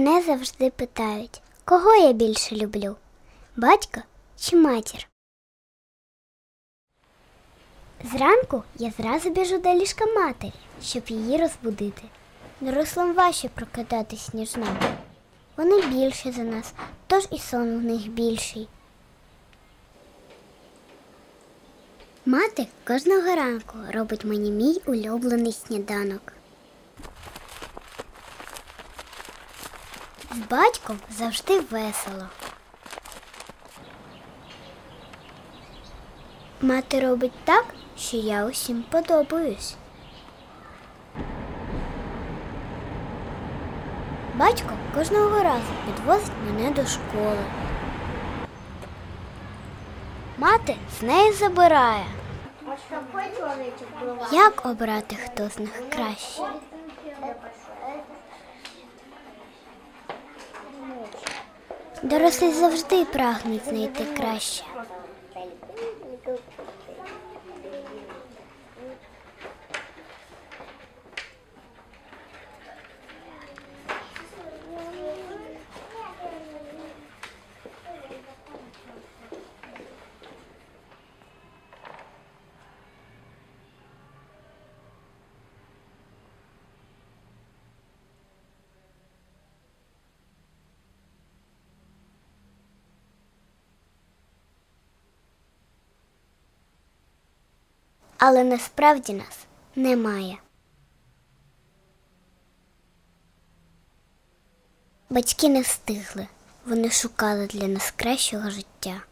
Мене завжди питають, кого я більше люблю батька чи матір. Зранку я зразу біжу до ліжка матері, щоб її розбудити. Дорослим важче прокидатись, ніж нам. Вони більші за нас, тож і сон в них більший. Мати кожного ранку робить мені мій улюблений сніданок. З батьком завжди весело. Мати робить так, що я усім подобаюсь. Батько кожного разу підвозить мене до школи. Мати з неї забирає. Як обрати, хто з них кращий? Дорослі завжди прагнуть знайти краще. Але насправді нас немає. Батьки не встигли. Вони шукали для нас кращого життя.